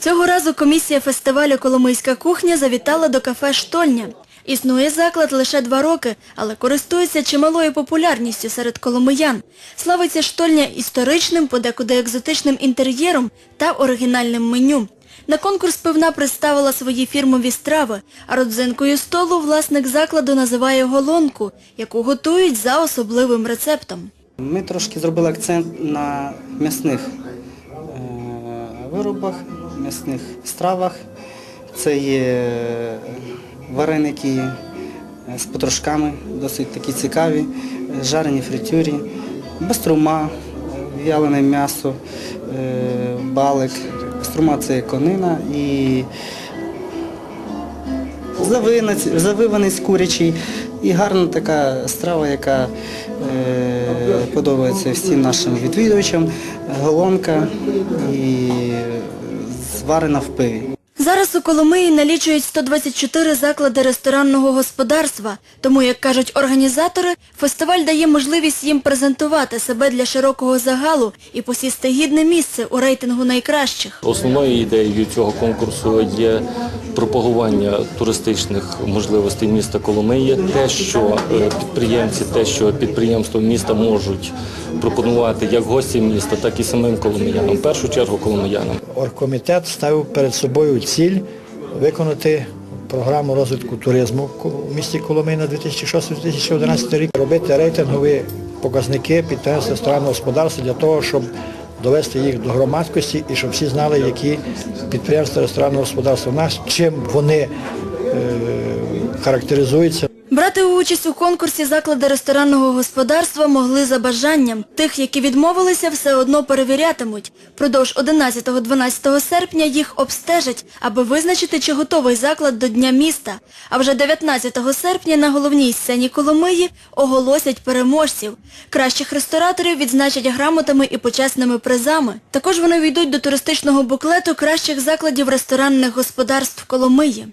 Цього разу комісія фестивалю Коломийська кухня завітала до кафе Штольня. Існує заклад лише два роки, але користується чималою популярністю серед коломиян. Славиться штольня історичним, подекуди екзотичним інтер'єром та оригінальним меню. На конкурс пивна представила свої фірмові страви, а родзинкою столу власник закладу називає голонку, яку готують за особливим рецептом. Ми трошки зробили акцент на м'ясних виробах, м'ясних стравах. Це є вареники з потрошками, досить такі цікаві, жарені фритюрі, баструма, в'ялене м'ясо, е, балик. Баструма це конина і завинець, завиванець курячий і гарна така страва, яка е, подобається всім нашим відвідувачам. Голонка і зварена в пиві. Зараз у Коломиї налічують 124 заклади ресторанного господарства, тому, як кажуть організатори, фестиваль дає можливість їм презентувати себе для широкого загалу і посісти гідне місце у рейтингу найкращих. Основною ідеєю цього конкурсу є пропагування туристичних можливостей міста Коломиї. Те, що е, підприємці, те, що підприємства міста можуть пропонувати як гості міста, так і самим коломиянам, в першу чергу коломиянам. Оргкомітет ставив перед собою ціль виконати програму розвитку туризму в місті Коломий на 2006-2011 рік, робити рейтингові показники підприємств ресторанного господарства для того, щоб довести їх до громадськості і щоб всі знали, які підприємства ресторанного господарства в нас, чим вони е, характеризуються. Брати участь у конкурсі заклади ресторанного господарства могли за бажанням. Тих, які відмовилися, все одно перевірятимуть. Продовж 11-12 серпня їх обстежать, аби визначити, чи готовий заклад до Дня міста. А вже 19 серпня на головній сцені Коломиї оголосять переможців. Кращих рестораторів відзначать грамотами і почесними призами. Також вони війдуть до туристичного буклету кращих закладів ресторанних господарств Коломиї.